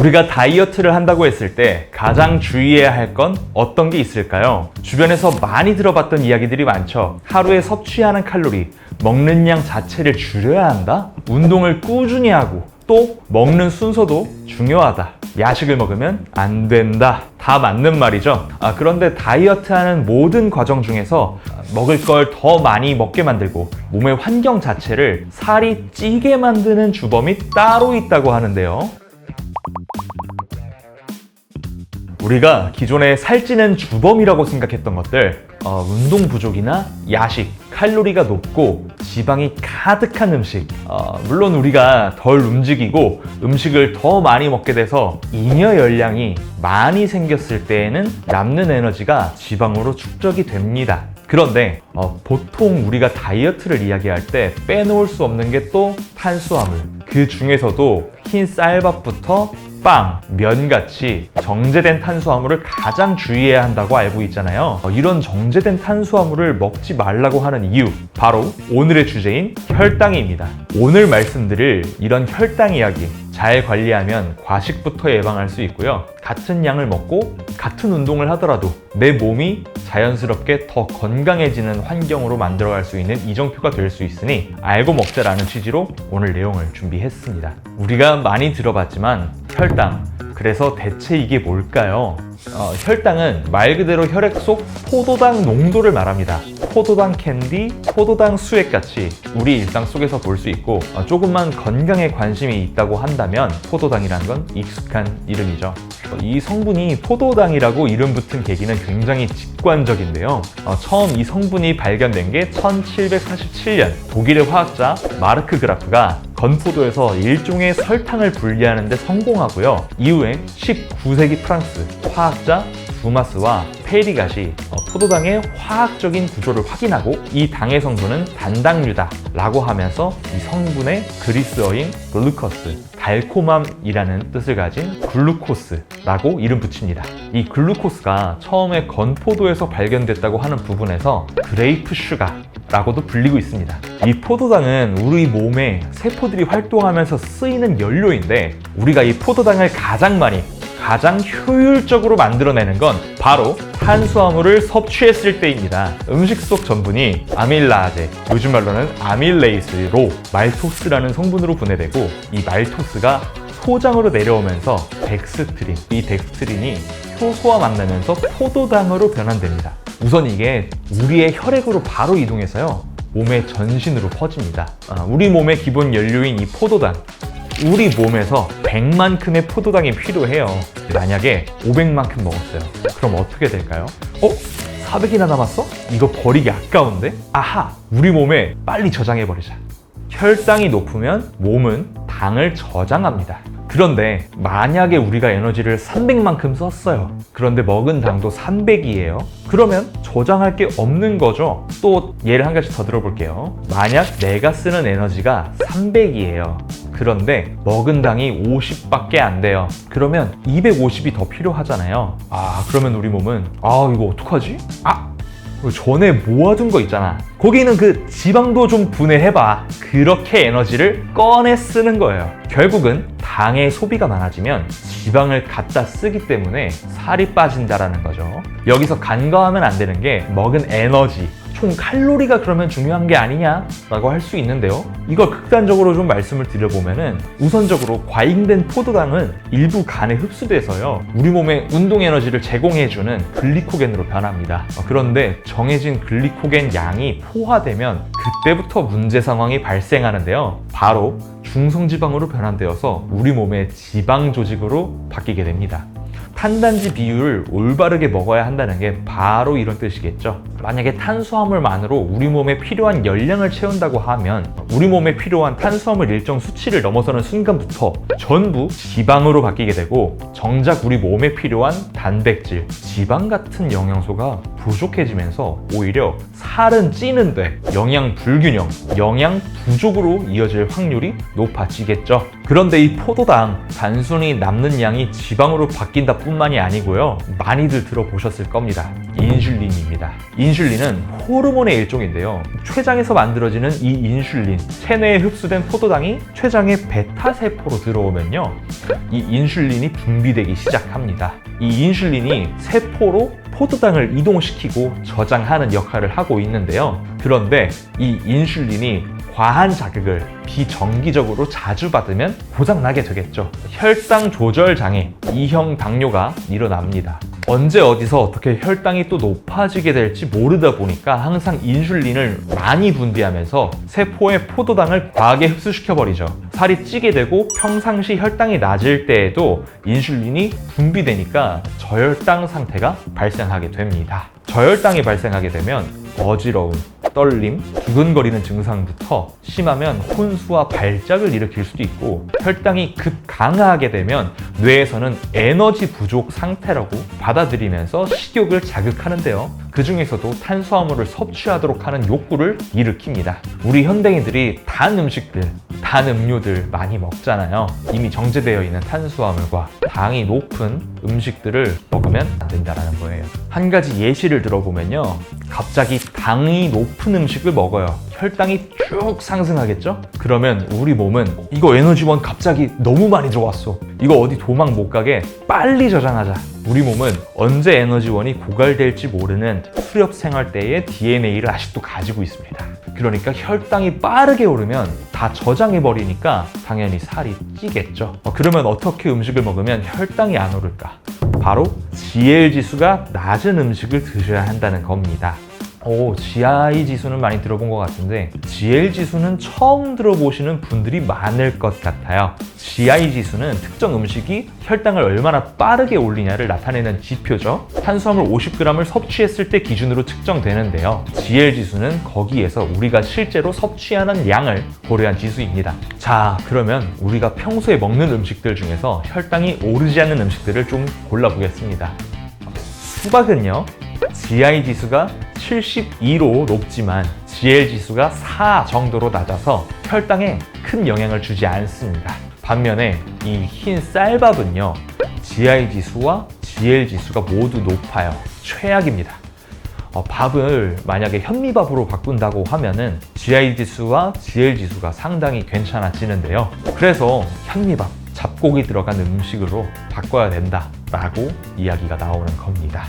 우리가 다이어트를 한다고 했을 때 가장 주의해야 할 건 어떤 게 있을까요? 주변에서 많이 들어봤던 이야기들이 많죠. 하루에 섭취하는 칼로리, 먹는 양 자체를 줄여야 한다? 운동을 꾸준히 하고 또 먹는 순서도 중요하다. 야식을 먹으면 안 된다. 다 맞는 말이죠. 아, 그런데 다이어트 하는 모든 과정 중에서 먹을 걸 더 많이 먹게 만들고 몸의 환경 자체를 살이 찌게 만드는 주범이 따로 있다고 하는데요. 우리가 기존에 살찌는 주범이라고 생각했던 것들 어, 운동 부족이나 야식, 칼로리가 높고 지방이 가득한 음식 어, 물론 우리가 덜 움직이고 음식을 더 많이 먹게 돼서 잉여 열량이 많이 생겼을 때에는 남는 에너지가 지방으로 축적이 됩니다. 그런데 어, 보통 우리가 다이어트를 이야기할 때 빼놓을 수 없는 게 또 탄수화물. 그 중에서도 흰 쌀밥부터 빵, 면같이 정제된 탄수화물을 가장 주의해야 한다고 알고 있잖아요. 어, 이런 정제된 탄수화물을 먹지 말라고 하는 이유, 바로 오늘의 주제인 혈당입니다. 오늘 말씀드릴 이런 혈당 이야기, 잘 관리하면 과식부터 예방할 수 있고요. 같은 양을 먹고 같은 운동을 하더라도 내 몸이 자연스럽게 더 건강해지는 환경으로 만들어갈 수 있는 이정표가 될 수 있으니 알고 먹자라는 취지로 오늘 내용을 준비했습니다. 우리가 많이 들어봤지만 혈당. 그래서 대체 이게 뭘까요? 어, 혈당은 말 그대로 혈액 속 포도당 농도를 말합니다. 포도당 캔디, 포도당 수액 같이 우리 일상 속에서 볼 수 있고 어, 조금만 건강에 관심이 있다고 한다면 포도당이라는 건 익숙한 이름이죠. 어, 이 성분이 포도당이라고 이름 붙은 계기는 굉장히 직관적인데요. 어, 처음 이 성분이 발견된 게 1747년 독일의 화학자 마르크 그라프가 건포도에서 일종의 설탕을 분리하는 데 성공하고요. 이후에 19세기 프랑스 화학자 두마스와 페리갓이 어, 포도당의 화학적인 구조를 확인하고 이 당의 성분은 단당류다라고 하면서 이 성분의 그리스어인 글루커스, 달코맘이라는 뜻을 가진 글루코스라고 이름 붙입니다. 이 글루코스가 처음에 건포도에서 발견됐다고 하는 부분에서 그레이프 슈가 라고도 불리고 있습니다. 이 포도당은 우리 몸에 세포들이 활동하면서 쓰이는 연료인데 우리가 이 포도당을 가장 많이 가장 효율적으로 만들어내는 건 바로 탄수화물을 섭취했을 때입니다. 음식 속 전분이 아밀라제, 요즘 말로는 아밀레이스로 말토스라는 성분으로 분해되고 이 말토스가 소장으로 내려오면서 덱스트린, 이 덱스트린이 효소와 만나면서 포도당으로 변환됩니다. 우선 이게 우리의 혈액으로 바로 이동해서요. 몸의 전신으로 퍼집니다. 아, 우리 몸의 기본 연료인 이 포도당, 우리 몸에서 100만큼의 포도당이 필요해요. 만약에 500만큼 먹었어요. 그럼 어떻게 될까요? 어? 400이나 남았어? 이거 버리기 아까운데? 아하! 우리 몸에 빨리 저장해버리자. 혈당이 높으면 몸은 당을 저장합니다. 그런데 만약에 우리가 에너지를 300만큼 썼어요. 그런데 먹은 당도 300이에요. 그러면 저장할 게 없는 거죠. 또 예를 한 가지 더 들어볼게요. 만약 내가 쓰는 에너지가 300이에요. 그런데 먹은 당이 50밖에 안 돼요. 그러면 250이 더 필요하잖아요. 아, 그러면 우리 몸은 아, 이거 어떡하지? 아, 그 전에 모아둔 거 있잖아. 거기는 그 지방도 좀 분해해봐. 그렇게 에너지를 꺼내 쓰는 거예요. 결국은 당의 소비가 많아지면 지방을 갖다 쓰기 때문에 살이 빠진다라는 거죠. 여기서 간과하면 안 되는 게 먹은 에너지, 총 칼로리가 그러면 중요한 게 아니냐라고 할 수 있는데요. 이걸 극단적으로 좀 말씀을 드려보면은 우선적으로 과잉된 포도당은 일부 간에 흡수돼서요. 우리 몸에 운동 에너지를 제공해주는 글리코겐으로 변합니다. 어, 그런데 정해진 글리코겐 양이 포화되면 그때부터 문제 상황이 발생하는데요. 바로 중성지방으로 변환되어서 우리 몸의 지방 조직으로 바뀌게 됩니다. 탄단지 비율을 올바르게 먹어야 한다는 게 바로 이런 뜻이겠죠. 만약에 탄수화물만으로 우리 몸에 필요한 열량을 채운다고 하면 우리 몸에 필요한 탄수화물 일정 수치를 넘어서는 순간부터 전부 지방으로 바뀌게 되고 정작 우리 몸에 필요한 단백질, 지방 같은 영양소가 부족해지면서 오히려 살은 찌는데 영양 불균형, 영양 부족으로 이어질 확률이 높아지겠죠. 그런데 이 포도당 단순히 남는 양이 지방으로 바뀐다 뿐만이 아니고요. 많이들 들어보셨을 겁니다. 인슐린입니다. 인슐린은 호르몬의 일종인데요. 췌장에서 만들어지는 이 인슐린, 체내에 흡수된 포도당이 췌장의 베타 세포로 들어오면요. 이 인슐린이 분비되기 시작합니다. 이 인슐린이 세포로 포도당을 이동시키고 저장하는 역할을 하고 있는데요. 그런데 이 인슐린이 과한 자극을 비정기적으로 자주 받으면 고장나게 되겠죠. 혈당 조절 장애, 이형 당뇨가 일어납니다. 언제 어디서 어떻게 혈당이 또 높아지게 될지 모르다 보니까 항상 인슐린을 많이 분비하면서 세포의 포도당을 과하게 흡수시켜버리죠. 살이 찌게 되고 평상시 혈당이 낮을 때에도 인슐린이 분비되니까 저혈당 상태가 발생하게 됩니다. 저혈당이 발생하게 되면 어지러움, 떨림, 두근거리는 증상부터 심하면 혼수와 발작을 일으킬 수도 있고 혈당이 급 강하게 되면 뇌에서는 에너지 부족 상태라고 받아들이면서 식욕을 자극하는데요. 그 중에서도 탄수화물을 섭취하도록 하는 욕구를 일으킵니다. 우리 현대인들이 단 음식들, 단 음료들 많이 먹잖아요. 이미 정제되어 있는 탄수화물과 당이 높은 음식들을 먹으면 안 된다는 거예요. 한 가지 예시를 들어보면요. 갑자기 당이 높은 음식을 먹어요. 혈당이 쭉 상승하겠죠? 그러면 우리 몸은 이거 에너지원 갑자기 너무 많이 들어왔어. 이거 어디 도망 못 가게 빨리 저장하자. 우리 몸은 언제 에너지원이 고갈될지 모르는 수렵 생활 때의 DNA를 아직도 가지고 있습니다. 그러니까 혈당이 빠르게 오르면 다 저장해 버리니까 당연히 살이 찌겠죠. 어, 그러면 어떻게 음식을 먹으면 혈당이 안 오를까? 바로 GL 지수가 낮은 음식을 드셔야 한다는 겁니다. 오, GI 지수는 많이 들어본 것 같은데 GL 지수는 처음 들어보시는 분들이 많을 것 같아요. GI 지수는 특정 음식이 혈당을 얼마나 빠르게 올리냐를 나타내는 지표죠. 탄수화물 50g을 섭취했을 때 기준으로 측정되는데요. GL 지수는 거기에서 우리가 실제로 섭취하는 양을 고려한 지수입니다. 자, 그러면 우리가 평소에 먹는 음식들 중에서 혈당이 오르지 않는 음식들을 좀 골라보겠습니다. 수박은요, GI 지수가 72로 높지만 GL 지수가 4 정도로 낮아서 혈당에 큰 영향을 주지 않습니다. 반면에 이 흰 쌀밥은요, GI 지수와 GL 지수가 모두 높아요. 최악입니다. 어, 밥을 만약에 현미밥으로 바꾼다고 하면은 GI 지수와 GL 지수가 상당히 괜찮아지는데요. 그래서 현미밥, 잡곡이 들어간 음식으로 바꿔야 된다라고 이야기가 나오는 겁니다.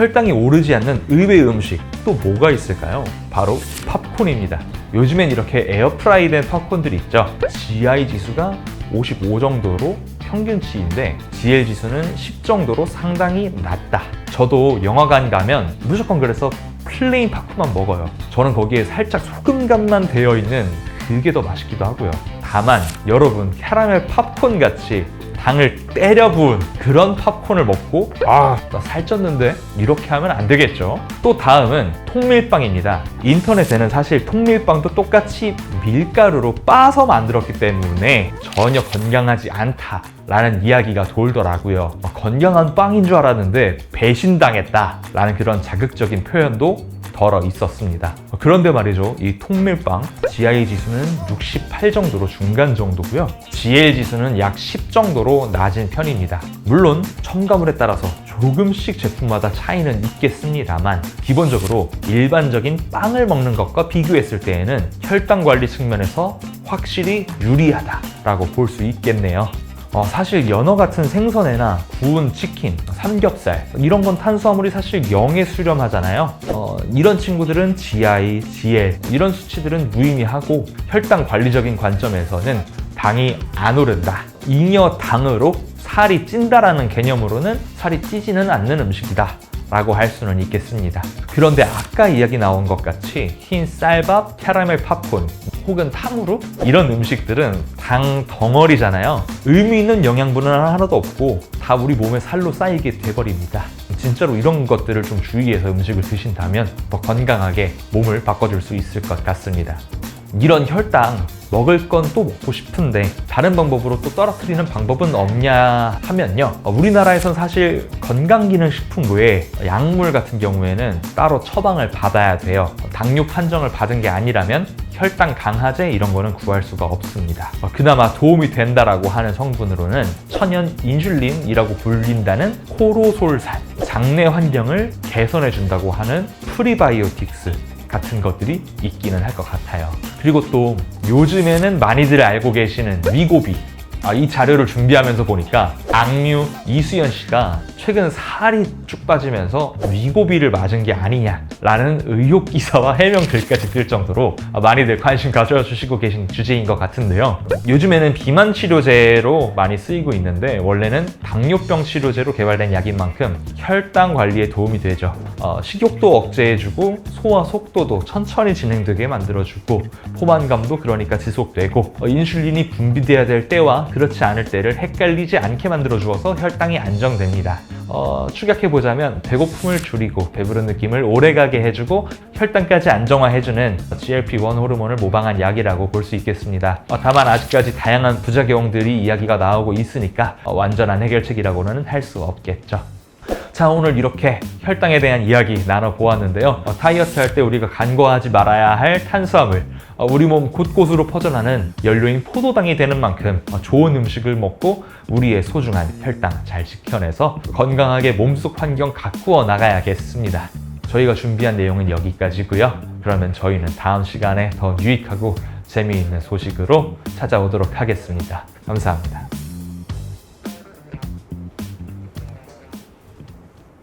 혈당이 오르지 않는 의외의 음식 또 뭐가 있을까요? 바로 팝콘입니다. 요즘엔 이렇게 에어프라이된 팝콘들이 있죠. GI 지수가 55 정도로 평균치인데 GL 지수는 10 정도로 상당히 낮다. 저도 영화관 가면 무조건 그래서 플레인 팝콘만 먹어요. 저는 거기에 살짝 소금간만 되어 있는 그게 더 맛있기도 하고요. 다만 여러분 캐러멜 팝콘 같이 당을 때려 부은 그런 팝콘을 먹고 아, 나 살쪘는데? 이렇게 하면 안 되겠죠. 또 다음은 통밀빵입니다. 인터넷에는 사실 통밀빵도 똑같이 밀가루로 빻아서 만들었기 때문에 전혀 건강하지 않다 라는 이야기가 돌더라고요. 건강한 빵인 줄 알았는데 배신당했다 라는 그런 자극적인 표현도 덜어 있었습니다. 그런데 말이죠. 이 통밀빵 GI 지수는 68 정도로 중간 정도고요. GL 지수는 약 10 정도로 낮은 편입니다. 물론 첨가물에 따라서 조금씩 제품마다 차이는 있겠습니다만 기본적으로 일반적인 빵을 먹는 것과 비교했을 때에는 혈당 관리 측면에서 확실히 유리하다라고 볼 수 있겠네요. 어, 사실 연어 같은 생선회나 구운 치킨, 삼겹살 이런 건 탄수화물이 사실 0에 수렴하잖아요. 어, 이런 친구들은 GI, GL 이런 수치들은 무의미하고 혈당 관리적인 관점에서는 당이 안 오른다. 잉여 당으로 살이 찐다라는 개념으로는 살이 찌지는 않는 음식이다. 라고 할 수는 있겠습니다. 그런데 아까 이야기 나온 것 같이 흰 쌀밥, 캐러멜 팝콘, 혹은 탕후루 이런 음식들은 당 덩어리잖아요. 의미 있는 영양분은 하나도 없고 다 우리 몸에 살로 쌓이게 돼버립니다. 진짜로 이런 것들을 좀 주의해서 음식을 드신다면 더 건강하게 몸을 바꿔줄 수 있을 것 같습니다. 이런 혈당 먹을 건 또 먹고 싶은데 다른 방법으로 또 떨어뜨리는 방법은 없냐 하면요. 어, 우리나라에선 사실 건강기능식품 외에 약물 같은 경우에는 따로 처방을 받아야 돼요. 당뇨 판정을 받은 게 아니라면 혈당 강화제 이런 거는 구할 수가 없습니다. 어, 그나마 도움이 된다라고 하는 성분으로는 천연 인슐린이라고 불린다는 코로솔산, 장내 환경을 개선해 준다고 하는 프리바이오틱스 같은 것들이 있기는 할 것 같아요. 그리고 또 요즘에는 많이들 알고 계시는 위고비. 아, 이 자료를 준비하면서 보니까 악뮤 이수연 씨가 최근 살이 쭉 빠지면서 위고비를 맞은 게 아니냐라는 의혹 기사와 해명 글까지 쓸 정도로 많이들 관심 가져주시고 계신 주제인 것 같은데요. 요즘에는 비만 치료제로 많이 쓰이고 있는데 원래는 당뇨병 치료제로 개발된 약인 만큼 혈당 관리에 도움이 되죠. 어, 식욕도 억제해주고 소화 속도도 천천히 진행되게 만들어주고 포만감도 그러니까 지속되고 어, 인슐린이 분비돼야 될 때와 그렇지 않을 때를 헷갈리지 않게 만들어 주어서 혈당이 안정됩니다. 어, 축약해보자면 배고픔을 줄이고 배부른 느낌을 오래가게 해주고 혈당까지 안정화해주는 GLP-1 호르몬을 모방한 약이라고 볼 수 있겠습니다. 어, 다만 아직까지 다양한 부작용들이 이야기가 나오고 있으니까 어, 완전한 해결책이라고는 할 수 없겠죠. 자 오늘 이렇게 혈당에 대한 이야기 나눠보았는데요. 어, 다이어트 할 때 우리가 간과하지 말아야 할 탄수화물 어, 우리 몸 곳곳으로 퍼져나는 연료인 포도당이 되는 만큼 어, 좋은 음식을 먹고 우리의 소중한 혈당 잘 지켜내서 건강하게 몸속 환경 가꾸어 나가야겠습니다. 저희가 준비한 내용은 여기까지고요. 그러면 저희는 다음 시간에 더 유익하고 재미있는 소식으로 찾아오도록 하겠습니다. 감사합니다